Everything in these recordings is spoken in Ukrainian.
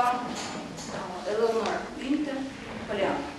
Paula, não, Eleonor Pinta, olha,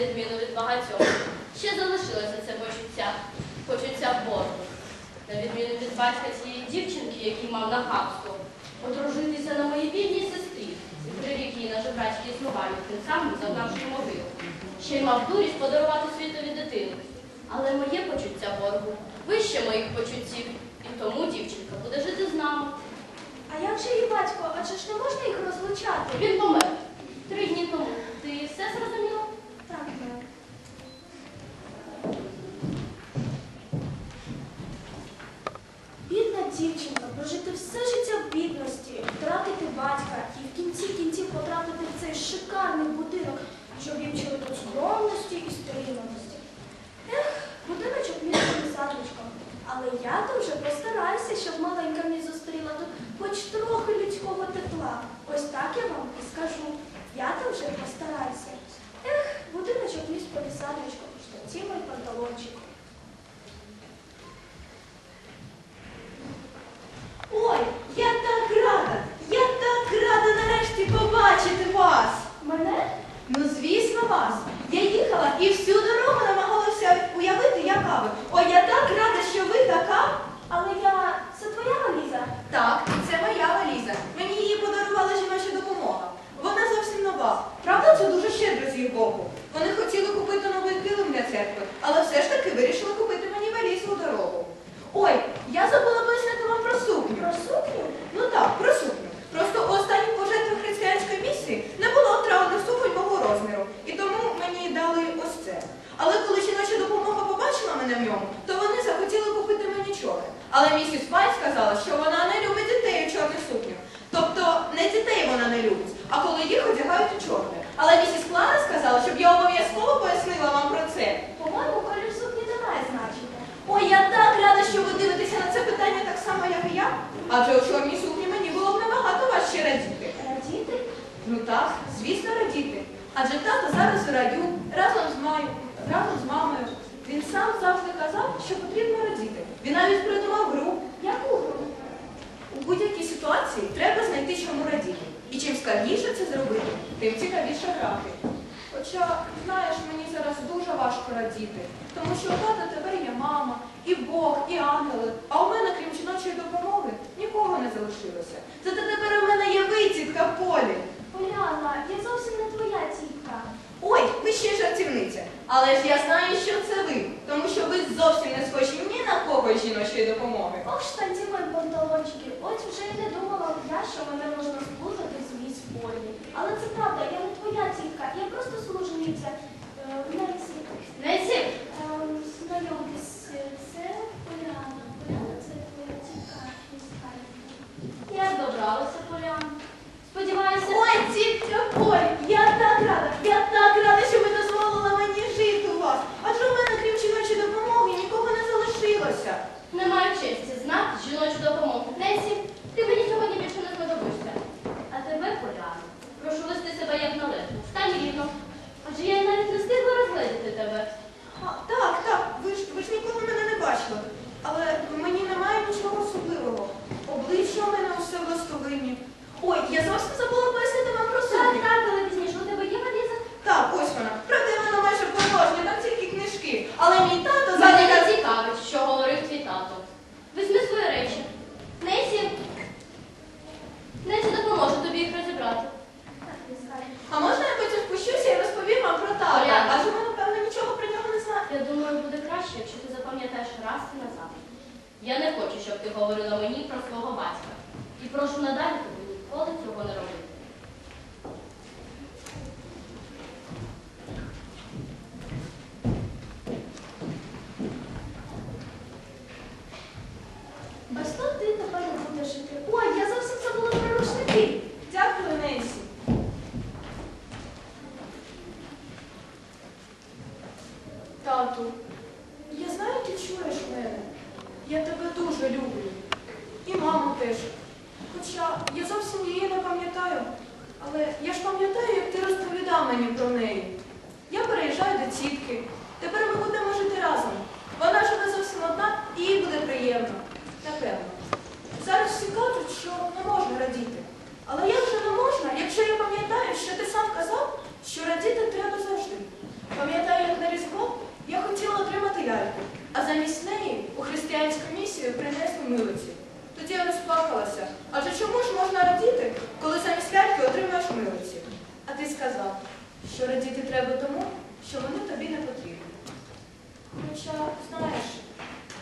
відміну від багатьох, ще залишилося це почуття, почуття боргу, на відміну від батька цієї дівчинки, який мав на нахабство, одружитися на моїй бідній сестрі і привік її на жебрацькій існуванні, тим самим завдавши могилу. Ще й мав дурість подарувати світові дитину. Але моє почуття боргу вище моїх почуттів, і тому дівчинка буде жити з нами. А як же її батько? Адже ж не можна їх розлучати? Він помер три дні тому. Ти все зрозуміла? Бідна дівчинка, прожити все життя в бідності, втратити батька і в кінці-кінці потрапити в цей шикарний будинок, щоб їм чули до скромності і сторінності. Ех, будиночок мій садочком. Але я то вже постараюся, щоб маленька мій зустріла тут хоч трохи людського тепла. Ось так я вам і скажу. Я то вже постараюся штанцівка, штанці, и панталончик. навіть придумав гру. Яку гру? У будь-якій ситуації треба знайти, чому радіти. І чим складніше це зробити, тим цікавіше грати. Хоча, знаєш, мені зараз дуже важко радіти, тому що у тата тебе є мама, і Бог, і ангели. А у мене, крім жіночої допомоги, нікого не залишилося. Зате тепер у мене є витітка в Полі. Поляна, я зовсім не твоя тітка. Ой, ви ще жартівниця. Але ж я знаю, що це ви, тому що ви зовсім не схожі такої жіночої допомоги. Ох, штанці мої панталончики, Ось вже й не думала я, що мене можна сплутати Тату, я знаю, ти чуєш мене. Я тебе дуже люблю. І маму теж. Хоча я зовсім її не пам'ятаю. Але я ж пам'ятаю, як ти розповідав мені про неї. Я переїжджаю до тітки. Тепер ми будемо жити разом. Вона живе зовсім одна і їй буде приємно. Напевно. Зараз всі кажуть, що не можна радіти. Але як же не можна, якщо я пам'ятаю, що ти сам казав, що радіти треба завжди. Пам'ятаю, як на Різдво я хотіла отримати ляльку, а замість неї у християнську місію принесли милиці. Тоді я розплакалася. Адже чому ж можна радіти, коли замість ляльки отримаєш милиці? А ти сказав, що радіти треба тому, що вони тобі не потрібні. Хоча, знаєш,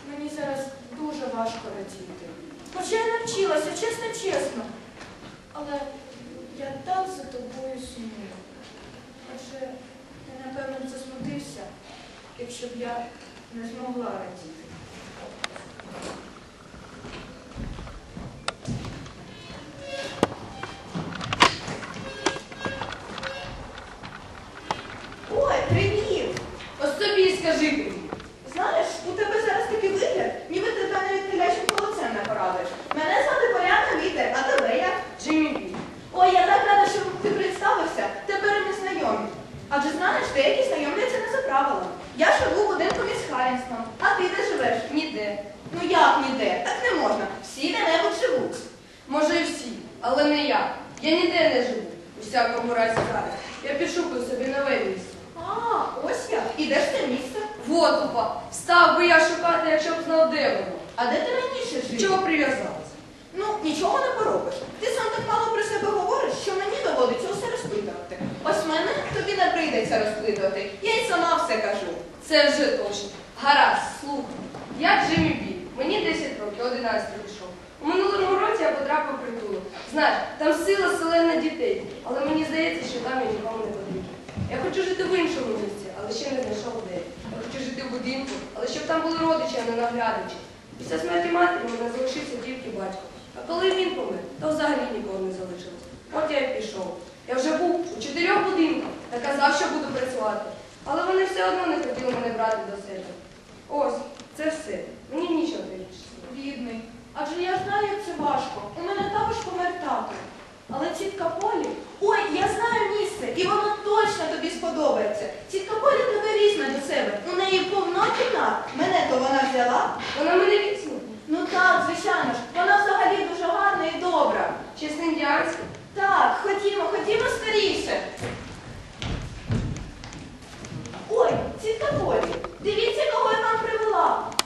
мені зараз дуже важко радіти. Хоча я навчилася, чесно, чесно. Але я так за тобою сумую. Адже ти, напевно, засмутився, якщо б я не змогла радіти. Я живу в будинку міс Харрінстон. А ти де живеш? Ніде. Ну як ніде? Так не можна. Всі де-небудь живуть. Може і всі, але не я. Я ніде не живу. У всякому разі зараз. Я підшукую собі нове місце. А, ось як. І де ж це місце? Вот опа. Став би я шукати, якщо б знав, де воно. А де ти раніше жив? Чого прив'язалася? Ну, нічого не поробиш. Ти сам так мало про себе говориш, що мені доводиться усе розпитувати. Ось мене тобі не прийдеться розпитувати. Я й сама все кажу. Це вже точно. Гаразд, слухай. Я Джиммі Бі. Мені 10 років, 11 пішов. У минулому році я потрапив в притулок. Знаєш, там сила селена дітей, але мені здається, що там я нікому не потрібен. Я хочу жити в іншому місці, але ще не знайшов де. Я хочу жити в будинку, але щоб там були родичі, а не наглядачі. Після смерті матері мене залишився тільки батько. А коли він помер, то взагалі нікого не залишилось. От я й пішов. Я вже був у чотирьох будинках та казав, що буду працювати. Але вони все одно не хотіли мене брати до себе. Ось, це все. Мені нічого більше. Бідний. Адже я знаю, як це важко. У мене також помер тато. Але тітка Полі, ой, я знаю місце, і воно точно тобі сподобається. Тітка Полі тебе візьме до себе. У неї повно кімнат. Мене то вона взяла. Вона мене віцну. Ну так, звичайно ж, вона взагалі дуже гарна і добра. Чесно індіанська. Так, ходімо, ходімо скоріше. Ой, тітка Полі, дивіться, кого я вам привела.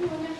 Cataluña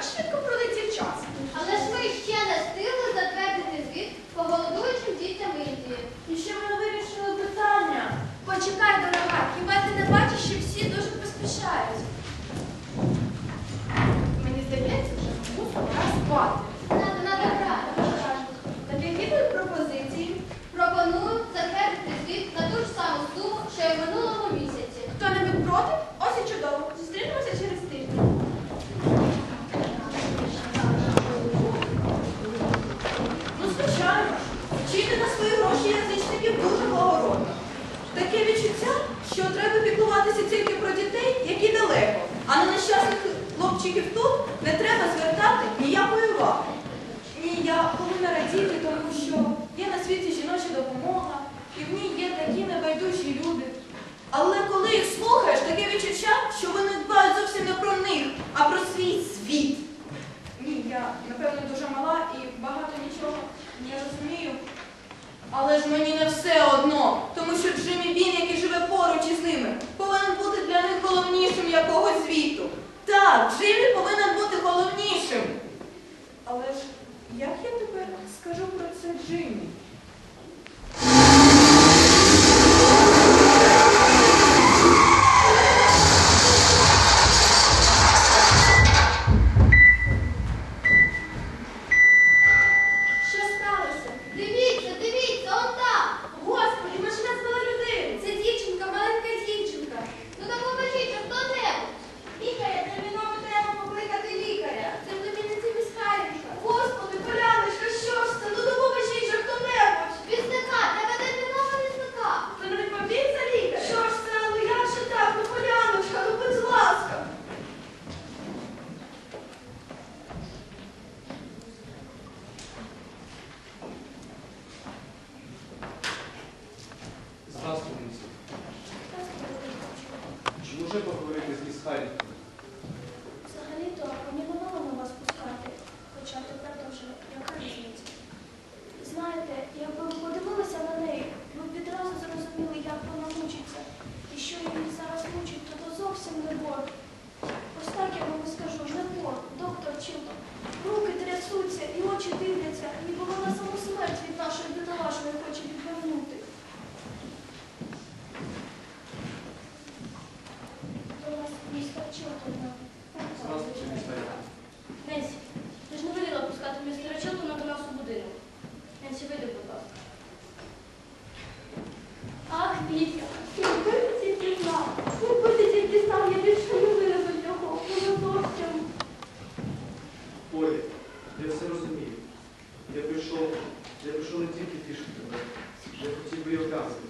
tak szybko і в ній є такі небайдужі люди. Але коли їх слухаєш, таке відчуття, що вони дбають зовсім не про них, а про свій світ. Ні, я, напевно, дуже мала і багато нічого не розумію. Але ж мені не все одно, тому що Джиммі Бін, який живе поруч із ними, повинен бути для них головнішим якогось світу. Так, Джиммі повинен бути головнішим. Але ж як я тепер скажу про це Джиммі? tranquilo, Carlos.